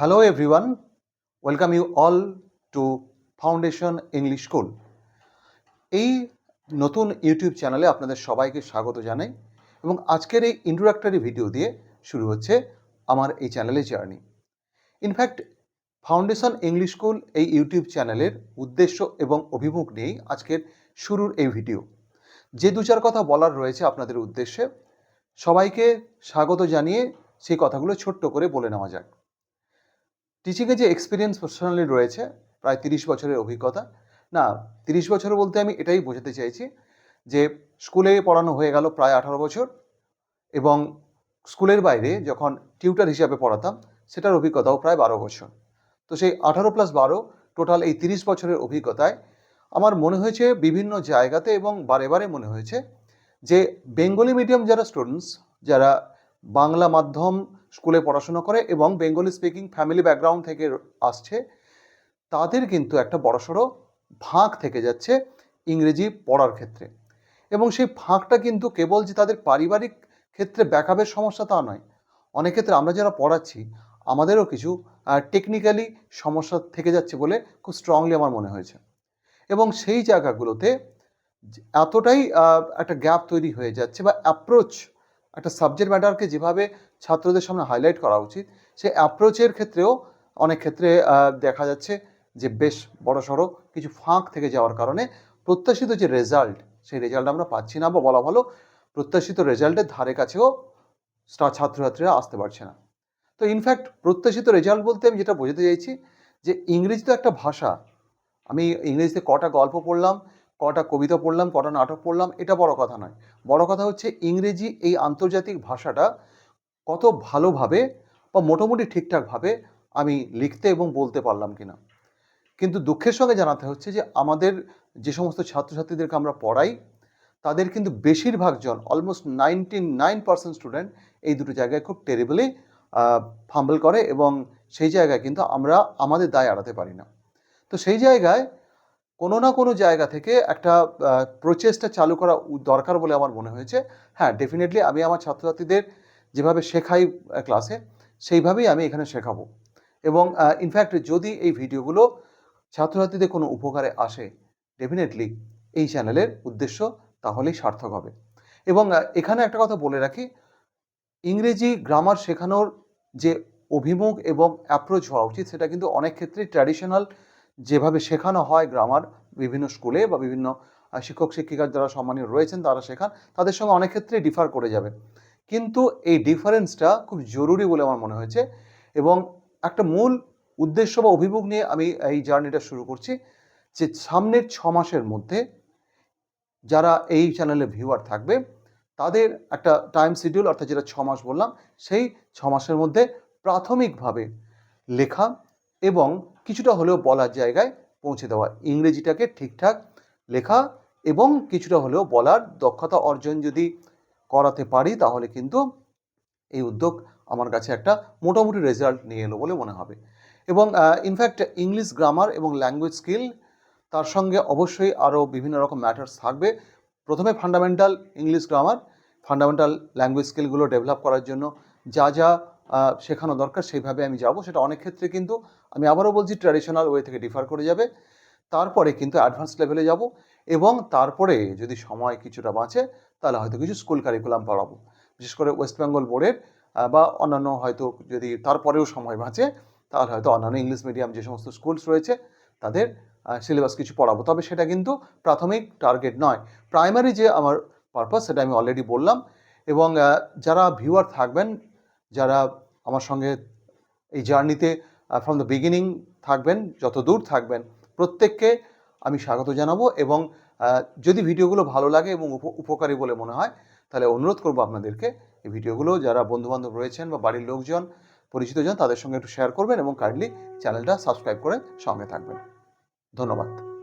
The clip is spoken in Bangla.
Hello everyone, welcome you all to Foundation English School. এই নতুন ইউটিউব চ্যানেলে আপনাদের সবাইকে স্বাগত জানাই এবং আজকের এই ইন্ট্রোডাক্টরি ভিডিও দিয়ে শুরু হচ্ছে আমার এই চ্যানেলের journey in fact foundation English school এই ইউটিউব চ্যানেলের উদ্দেশ্য এবং অভিমুখ নিয়েই আজকের শুরুর এই ভিডিও যে দু চার কথা বলার রয়েছে আপনাদের উদ্দেশ্যে সবাইকে স্বাগত জানিয়ে সেই কথাগুলো ছোট্ট করে বলে নেওয়া যাক। টিচিংয়ে যে এক্সপিরিয়েন্স পার্সোনালি রয়েছে, প্রায় তিরিশ বছরের অভিজ্ঞতা, না, তিরিশ বছর বলতে আমি এটাই বোঝাতে চাইছি যে স্কুলে পড়ানো হয়ে গেল প্রায় আঠারো বছর এবং স্কুলের বাইরে যখন টিউটার হিসাবে পড়াতাম, সেটার অভিজ্ঞতাও প্রায় বারো বছর। তো সেই আঠারো প্লাস বারো টোটাল এই তিরিশ বছরের অভিজ্ঞতায় আমার মনে হয়েছে বিভিন্ন জায়গাতে এবং বারে বারে মনে হয়েছে যে বেঙ্গলি মিডিয়াম যারা স্টুডেন্টস যারা বাংলা মাধ্যম স্কুলে পড়াশোনা করে এবং বেঙ্গলি স্পিকিং ফ্যামিলি ব্যাকগ্রাউন্ড থেকে আসছে, তাদের কিন্তু একটা বড়সড় ফাঁক থেকে যাচ্ছে ইংরেজি পড়ার ক্ষেত্রে। এবং সেই ফাঁকটা কিন্তু কেবল যে তাদের পারিবারিক ক্ষেত্রে ব্যাকআপের সমস্যা তা নয়, অনেক ক্ষেত্রে আমরা যারা পড়াচ্ছি, আমাদেরও কিছু টেকনিক্যালি সমস্যা থেকে যাচ্ছে বলে খুব স্ট্রংলি আমার মনে হয়েছে। এবং সেই জায়গাগুলোতে এতটাই একটা গ্যাপ তৈরি হয়ে যাচ্ছে বা অ্যাপ্রোচ একটা সাবজেক্ট ম্যাটারকে যেভাবে ছাত্রদের সামনে হাইলাইট করা উচিত, সে অ্যাপ্রোচের ক্ষেত্রেও অনেক ক্ষেত্রে দেখা যাচ্ছে যে বেশ বড়সড় কিছু ফাঁক থেকে যাওয়ার কারণে প্রত্যাশিত যে রেজাল্ট সেই রেজাল্ট আমরা পাচ্ছি না বা বলা ভালো, প্রত্যাশিত রেজাল্টের ধারে কাছেও ছাত্রছাত্রীরা আসতে পারছে না। তো ইনফ্যাক্ট প্রত্যাশিত রেজাল্ট বলতে আমি যেটা বোঝাতে চাইছি যে ইংরেজি তো একটা ভাষা, আমি ইংরেজিতে কটা গল্প পড়লাম কটা কবিতা পড়লাম, কটা নাটক পড়লাম, এটা বড় কথা নয়। বড় কথা হচ্ছে ইংরেজি এই আন্তর্জাতিক ভাষাটা কত ভালোভাবে বা মোটামুটি ঠিকঠাকভাবে আমি লিখতে এবং বলতে পারলাম কিনা। কিন্তু দুঃখের সঙ্গে জানাতে হচ্ছে যে আমাদের যে সমস্ত ছাত্রছাত্রীদেরকে আমরা পড়াই, তাদের কিন্তু বেশিরভাগ জন almost ninety nine percent student এই দুটো জায়গায় খুব টেরিবলি ফাম্বল করে এবং সেই জায়গায় কিন্তু আমরা আমাদের দায় এড়াতে পারি না। তো সেই জায়গায় কোনো না কোনো জায়গা থেকে একটা প্রচেষ্টা চালু করা দরকার বলে আমার মনে হয়েছে। হ্যাঁ ডেফিনেটলি আমি আমার ছাত্রছাত্রীদের যেভাবে শেখাই ক্লাসে সেইভাবেই আমি এখানে শেখাবো। এবং ইনফ্যাক্ট যদি এই ভিডিওগুলো ছাত্রছাত্রীদের কোনো উপকারে আসে ডেফিনেটলি এই চ্যানেলের উদ্দেশ্য তাহলেই সার্থক হবে। এবং এখানে একটা কথা বলে রাখি, ইংরেজি গ্রামার শেখানোর যে অভিমুখ এবং অ্যাপ্রোচ হওয়া উচিত, সেটা কিন্তু অনেক ক্ষেত্রে ট্র্যাডিশনাল যেভাবে শেখানো হয় গ্রামার বিভিন্ন স্কুলে বা বিভিন্ন শিক্ষক, শিক্ষিকার যারা সম্মানীয় রয়েছেন তারা শেখান, তাদের সঙ্গে অনেক ক্ষেত্রে ডিফার করে যাবে। কিন্তু এই ডিফারেন্সটা খুব জরুরি বলে আমার মনে হয়েছে এবং একটা মূল উদ্দেশ্য বা অভিমুখ নিয়ে আমি এই জার্নিটা শুরু করছি যে সামনের ছ মাসের মধ্যে যারা এই চ্যানেলে ভিউয়ার থাকবে, তাদের একটা টাইম শিডিউল অর্থাৎ যেটা ছ মাস বললাম, সেই ছ মাসের মধ্যে প্রাথমিকভাবে লেখা এবং কিছুটা হলেও বলার জায়গায় পৌঁছে দেওয়া। ইংরেজিটাকে ঠিকঠাক লেখা এবং কিছুটা হলেও বলার দক্ষতা অর্জন যদি করাতে পারি, তাহলে কিন্তু এই উদ্যোগ আমার কাছে একটা মোটামুটি রেজাল্ট নিয়ে এলো বলে মনে হবে। এবং ইনফ্যাক্ট ইংলিশ গ্রামার এবং ল্যাঙ্গুয়েজ স্কিল তার সঙ্গে অবশ্যই আরও বিভিন্ন রকম ম্যাটার্স থাকবে। প্রথমে fundamental English grammar fundamental language স্কিলগুলো develop করার জন্য যা যা শেখানো দরকার, সেইভাবে আমি যাব। সেটা অনেক ক্ষেত্রে কিন্তু আমি আবারও বলছি ট্র্যাডিশনাল ওয়ে থেকে ডিফার করে যাবে। তারপরে কিন্তু অ্যাডভান্স লেভেলে যাব এবং তারপরে যদি সময় কিছুটা বাঁচে, তাহলে হয়তো কিছু স্কুল কারিকুলাম পড়াবো। বিশেষ করে ওয়েস্ট বেঙ্গল বোর্ডের বা অন্যান্য হয়তো যদি তারপরেও সময় বাঁচে, তাহলে হয়তো অন্যান্য ইংলিশ মিডিয়াম যে সমস্ত স্কুলস রয়েছে, তাদের সিলেবাস কিছু পড়াবো। তবে সেটা কিন্তু প্রাথমিক টার্গেট নয়। প্রাইমারি যে আমার পারপাস সেটা আমি অলরেডি বললাম এবং যারা ভিউয়ার থাকবেন যারা আমার সঙ্গে এই জার্নিতে ফ্রম দ্য বিগিনিং থাকবেন, যত দূর থাকবেন, প্রত্যেককে আমি স্বাগত জানাব এবং যদি ভিডিওগুলো ভালো লাগে এবং উপ- উপকারী বলে মনে হয়, তাহলে অনুরোধ করব আপনাদেরকে এই ভিডিওগুলো যারা বন্ধুবান্ধব রয়েছেন বা বাড়ির লোকজন পরিচিতজন তাদের সঙ্গে একটু শেয়ার করবেন এবং কাইন্ডলি চ্যানেলটা সাবস্ক্রাইব করে সঙ্গে থাকবেন। ধন্যবাদ।